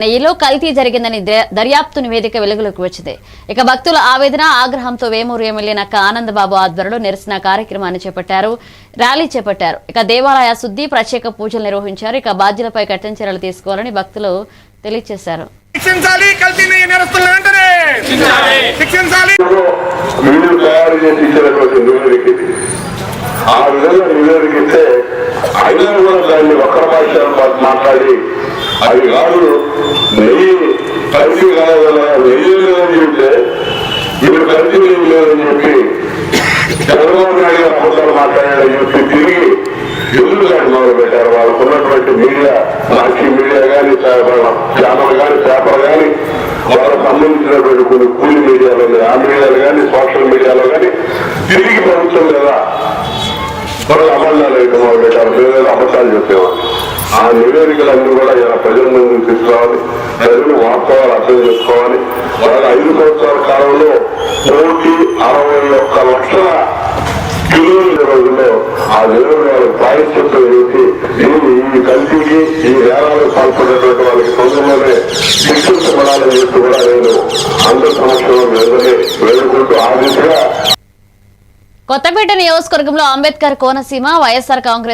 నెయ్యిలో కల్తీ జరిగిందని ద- దర్యాప్తు నివేదిక వెలుగులోకి వచ్చింది. ఇక భక్తుల ఆవేదన ఆగ్రహంతో వేమూరు ఎమ్మెల్యే నక్క ఆనందబాబు ఆధ్వర్యంలో నిరసన కార్యక్రమాన్ని చేపట్టారు ర్యాలీ చేపట్టారు. ఇక దేవాలయ శుద్ధి ప్రత్యేక పూజలు నిర్వహించారు. ఇక బాధ్యులపై కఠిన చర్యలు తీసుకోవాలని భక్తులు తెలియజేశారు. ఆ విధంగా నివేదిక ఇస్తే అయినా కూడా దాన్ని ఒక్కర భాషలు మాట్లాడి అది కాదు. నెయ్యి కలిసి కాదు నెయ్యి లేదని చెప్తే ఇప్పుడు కలిసి నెయ్యి లేదని చెప్పి చంద్రబాబు నాయుడు గారు అబద్ధాలు మాట్లాడాడని చెప్పి తిరిగి ఎందుకు మొదలు పెట్టారు? వాళ్ళకు ఉన్నటువంటి మీడియా సాక్షి మీడియా కానీ ఛానల్ కానీ పేపర్ కానీ వాళ్ళకు సంబంధించినటువంటి కొన్ని కూలి మీడియాలు ఆ మీడియాలో కానీ సోషల్ మీడియాలో కానీ తిరిగి ప్రభుత్వం లేదా? వాళ్ళు అబద్ధాలు అయితే మొదలు అబద్ధాలు చెప్పేవాళ్ళు. ఆ నివేదికలన్నీ కూడా ఇలా ప్రజల ముందుకు తీసుకురావాలి. ప్రజలు వాస్తవాలు అర్థం చేసుకోవాలి. వాళ్ళ ఐదు సంవత్సరాల కాలంలో కోటి అరవై ఒక్క లక్షల కిలోమీటర్ రోజుల్లో ఆ దేవుడు వాళ్ళకి ప్రాయశ్చిత్తం చేసి దీన్ని ఈ కల్తీకి ఈ నేరాలకు పాల్పడినటువంటి వాళ్ళకి తొందరలోనే శిక్షించబడాలని చెప్పి కూడా నేను అందరి సమక్షంలో వెంటనే వేడుకుంటూ ఆ దిశగా కొత్తపేట నియోజకవర్గంలో అంబేద్కర్ కోనసీమ వైఎస్ఆర్ కాంగ్రెస్